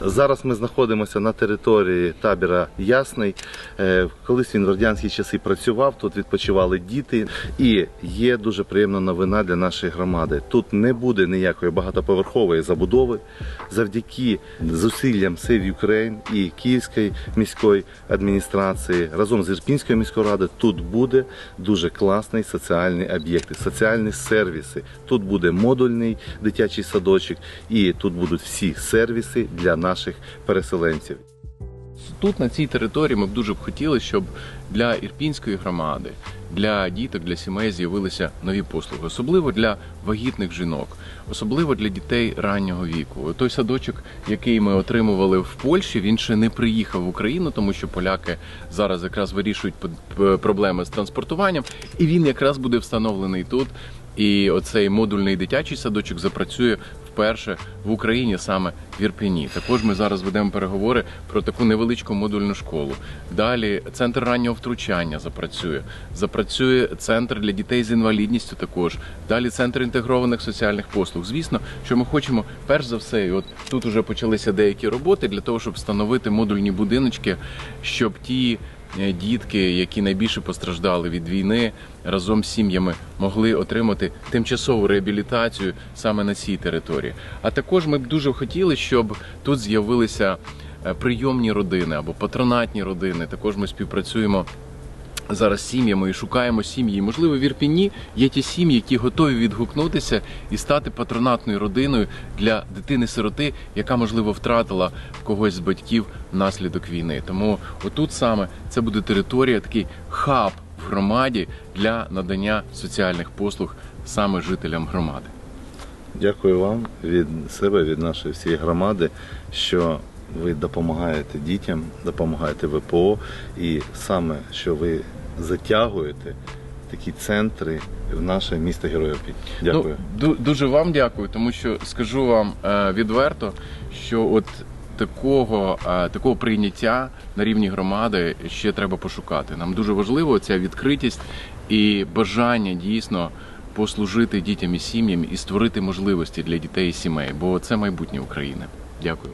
Зараз ми знаходимося на території табіра Ясний. Е, Колись він в радянські часи працював, тут відпочивали діти. І є дуже приємна новина для нашої громади. Тут не буде ніякої багатоповерхової забудови. Завдяки зусиллям Save Ukraine і Київської міської адміністрації разом з Ірпінською міською радою тут буде дуже класний соціальний об'єкт, соціальні сервіси. Тут буде модульний дитячий садочок, і тут будуть всі сервіси для наших переселенців. Тут, на цій території, ми б дуже б хотіли, щоб для ірпінської громади, для діток, для сімей з'явилися нові послуги, особливо для вагітних жінок, особливо для дітей раннього віку. Той садочок, який ми отримували в Польщі, він ще не приїхав в Україну, тому що поляки зараз якраз вирішують проблеми з транспортуванням, і він якраз буде встановлений тут. І оцей модульний дитячий садочок запрацює вперше в Україні саме в Ірпені. Також ми зараз ведемо переговори про таку невеличку модульну школу. Далі центр раннього втручання запрацює. Запрацює центр для дітей з інвалідністю. Також далі центр інтегрованих соціальних послуг. Звісно, що ми хочемо перш за все, і от тут вже почалися деякі роботи для того, щоб встановити модульні будиночки, щоб ті дітки, які найбільше постраждали від війни, разом з сім'ями могли отримати тимчасову реабілітацію саме на цій території. А також ми б дуже хотіли, щоб тут з'явилися е, прийомні родини або патронатні родини. Також ми співпрацюємо. Зараз сім'ями і шукаємо сім'ї. Можливо, в Ірпіні є ті сім'ї, які готові відгукнутися і стати патронатною родиною для дитини-сироти, яка можливо втратила когось з батьків внаслідок війни. Тому отут саме це буде територія, такий хаб в громаді для надання соціальних послуг саме жителям громади. Дякую вам від себе, від нашої всієї громади, що ви допомагаєте дітям, допомагаєте ВПО, і саме що ви затягуєте такі центри в наше місто Героїв. Дякую. Ну, дуже вам дякую, тому що скажу вам е, відверто, що от такого, е, такого прийняття на рівні громади ще треба пошукати. Нам дуже важливо ця відкритість і бажання дійсно послужити дітям і сім'ям і створити можливості для дітей і сімей, бо це майбутнє України. Дякую.